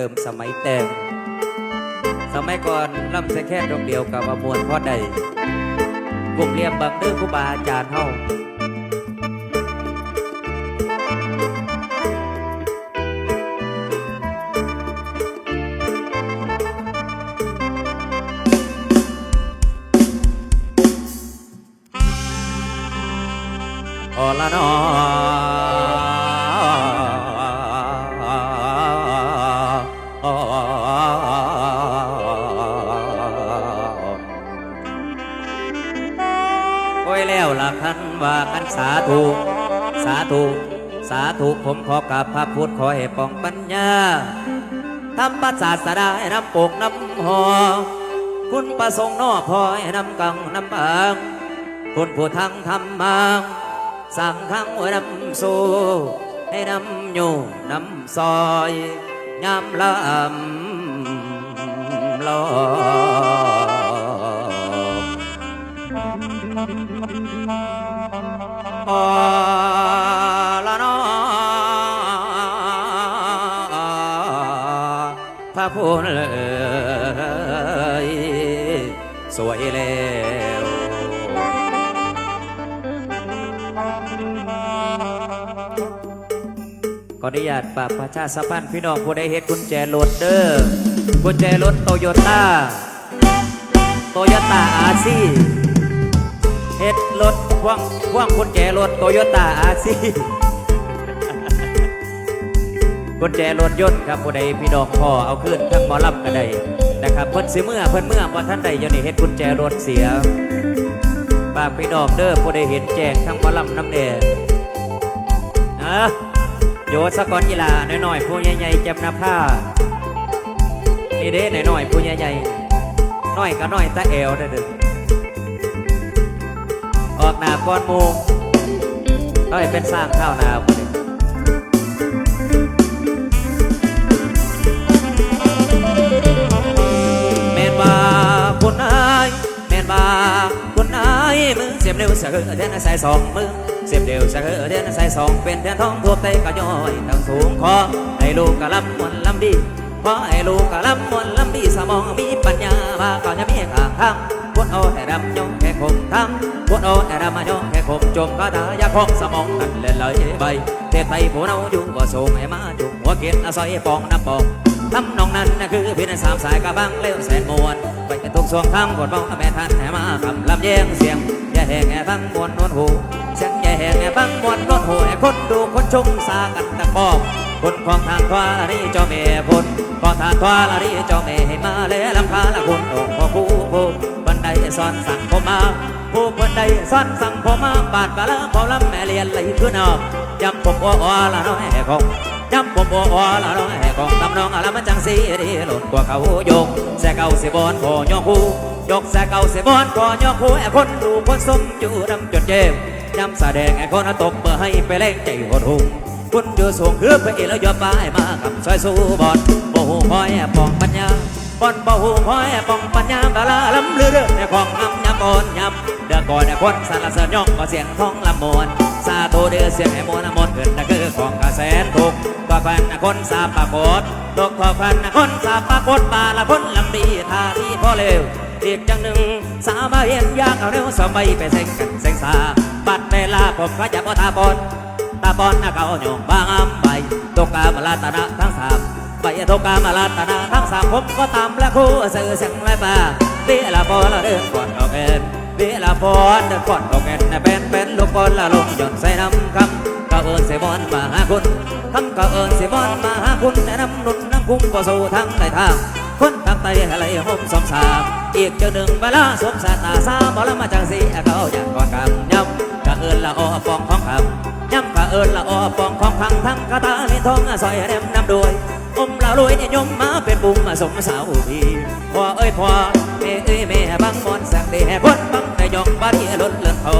เติมสมัยแต่งสมัยก่อนลำส่แค่ดอกเดียวกับว่ามวลพอใดกลุ่มเรียมบังเด้อครูบาอาจารย์เฮาออละนอ โอ้ยแล้วละคันว่าคันสาธุ สาธุ สาธุ ผมขอกราบพระพุทธขอให้ป้องปัญญาทำปัสสาสดาให้น้ำปกน้ำหอ คุณประสงค์นอพอให้น้ำกังน้ำบางคุณผู้ทั้งทำมาสั่งทั้งหัวนำสู่ให้นำอยู่นำซอยยามลำลอ อละนอพระพุทธเอ่ยสวยแล้วขออนุญาตฝากประชาสัมพันธ์พี่น้องผู้ใดเฮ็ดกุญแจรถเด้อกุญแจรถโตโยต้าโตโยต้าอาซี พ่วงพ่วงกุญแจรถโตโยต้าอาซีกุญแจรถยนต์ครับผู้ใดพี่น้องพ่อเอาขึ้นทั้งหมอลำก็ได้นะครับเพิ่นสิเมื่อเพิ่นเมื่อบ่ท่านใดยนี่เฮ็ดกุญแจรถเสียฝากพี่น้องเด้อผู้ใดเห็นแจ้งทั้งหมอลำน้ำแดงอะโยสกอนกีฬาหน่อยๆผู้ใหญ่ๆจ็บน้าผ้านี่เด้หน่อยๆผู้ใหญ่ๆน้อยก็น้อยตาเอวเด้อเด้ ออกหน้าก้อนมูต้อยเป็นสร้างข้าวนาพุ่นเด้แม่นว่าคุณนายแม่นว่าคุณนายมือเสียบเร็วเสือเทียนใส่สองมือเสียบเดียวสักเดือนใส่สองเป็นแทนทองทั่วไปก็ย่อยตั้งสูงขอให้ลูกกะลำมวนลำดีขอให้ลูกกะลำมวนลำดีสมองมีปัญญามาก่อนจะมีข้างทาง วดโอแต่ดำยงแค่คงทำวดโอแต่ดำมายงแค่คงจมก็ตายาของสมองนั่นเล่นเลยใบเทศไทยผู้เราอยู่บ่สูงให้มาจุกหัวเกียนอาศัยปองน้ำปองทำนองนั้นนะคือพียงสามสายกะบังเลี้ยวแสนมวนไปทุกส่วงทางกดบ้องแม่ท่านให้มาคำลำแยงเสียงอย่แหงแห่ฟังมวนนวลหูเสียงใหญ่แห่งบังมวนรถโหยคนดูคนชมสากันตะปองคนของทางทวารีเจ้าเมย์พลของทางทวารีเจ้าเมย์ให้มาเลยลำพาละคุณโอ้พ่อคู่ผู้บัน สอนสั่งผมมาผู้บันไดสอนสั่งผมมาบาดบาละพอลำแม่เรียนไหลขึ้นออกยำผมอ้อละน้อยของยำผมอ้อละน้อยของตำนองอะไรมันจังสีดีหล่นกว่าเขาโยกแสเก่าสิบอนพอยกคู่ยกแสเก่าสิบอนพอยกคู่ไอ้คนดูคนสมอยู่ดำจดเจ็บย้ำแสดงไอ้คนตบเมื่อให้ไปเล่นใจหดหุ่งคุณอยู่สูงคือพระเอกแล้วยอมไปมากับซอยสู้บอลบ่หูคอยปองปัญญา บอลบ่หูคอยปองปัญญาบาลาลำเรือเรือในของงำยำบอลยำเดือก่อนคนสารเสริญย่องก็เสียงท้องลำมวนซาโตเดือเสียงไอ้มวนมนเกินนั่นคือของกระแสนทุกก็แฟนคนสาปากดตกพอแฟนคนสาปากดบาละคนลำดีท่าที่พอเร็วอีกอย่างหนึ่งสาบาเห็นยากเอาเร็วสมัยไปเซ็งกันเซ็งสาบัดเวลาผมก็จะบ่ตาบอดตาบอดนะเขาโยงบางอำไปตกกามลาตนะทั้งสาม ไปตกกามลาตนะทั้งสามผมก็ตามและคู่สื่อเสียงไรมาเวลาพอละเดินก่อนดอกเอ็นเวลาพอเดินก่อนดอกเอ็นเป็นเป็นลูกบอลละลงหย่อนใส่น้ำคำก็เอิญเสบอนมาหาคุณคำก็เอิญเสบอนมาหาคุณแนะนำนุนน้ำคุ้มก็สู่ทั้งในทางคนทางไตอะไรห่มสองสามอีกเจ้าหนึ่งเวลาสมสาตาสามบอลมาจังสีเขาอยากก่อนคำย้ำกะเอิญละออปองของคำย้ำกะเอิญละออปองของพังทั้งกะตาลินทองซอยเร็มน้ำด้วย อมละรวยเนิยยมมาเป็นบุ้มมาสมสาวพี่พ่อเอ้ยพ่อแม่เอ้ยแม่บังมอนสังเดให้คนบังในยองบาดีล้นเลื่อนเขา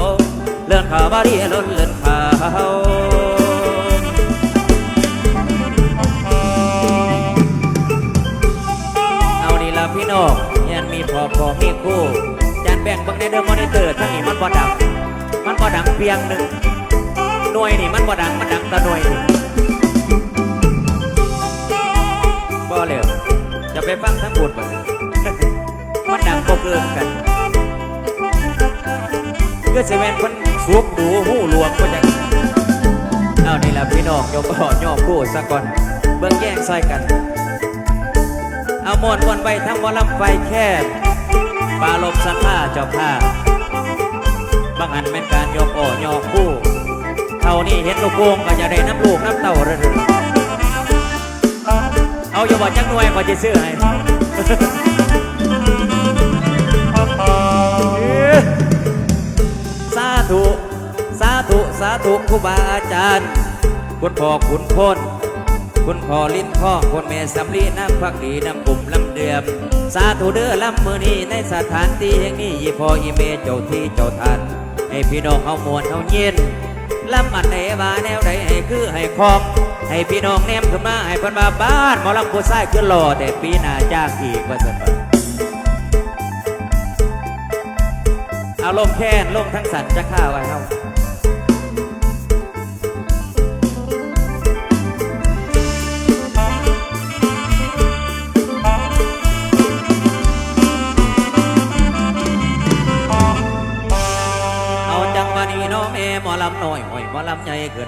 เลื่อนเขาบาดีล้นเลื่อนเขาเอานี่ละพี่น้องยันมีพ่อพ่อมีคู่ยันแบ่งบังในเดอร์มอนิเตอร์ทั้งนี้มันบ่ดังมันบ่ดังเพียงหนึ่งหน่วยนี่มันบ่ดังมันดังแตะหน่วย อเลยจะไปฟังทั้งบุญบ่มันดังโกเกินกันก็จะเป็นคนสูบดูหูหลวงก็จะเอานี่ละพี่น้องโยกก่อนโยกคู่สักก่อน เบิ่งแย่งซอยกัน เอามวนมวนไปทั้งหมอลำไฟแค่ปลาลมสันผ้าเจ้าผ้าบางอันเป็นการโยกอ่อยกคู่เท่านี้เห็นลูกโป่งก็จะได้น้ำลูกน้ำเต่าเลย เอาอย่าบอกจักหน่วยก็จะซื้อให้สาธุ สาธุ สาธุครูบาอาจารย์ คุณพ่อคุณพลคุณพ่อลิ้นข้อคุณแม่สำลีน้ำพักดีน้ำกลุ่มลำเดือมสาธุเด้อลำมือนี้ในสถานที่แห่งนี้ยี่พ่ออีเมเจ้าที่เจ้าทานให้พี่น้องเอามวลเอาเย็นลำอันไหนว่าแนวใดให้คือให้คอง ให้พี่น้องแนมขึ้นมาให้เพิ่นมาบ้านหมอลำผู้ชายขึ้นรอแต่ปีหน้าจ้างอีกว่าสันบ่เอาลงแค้นลงทั้งสัตว์จะฆ่าไว้เฮาเอาจังมานีน้องแม่หมอลำน้อยหอยหมอลำใหญ่เกิน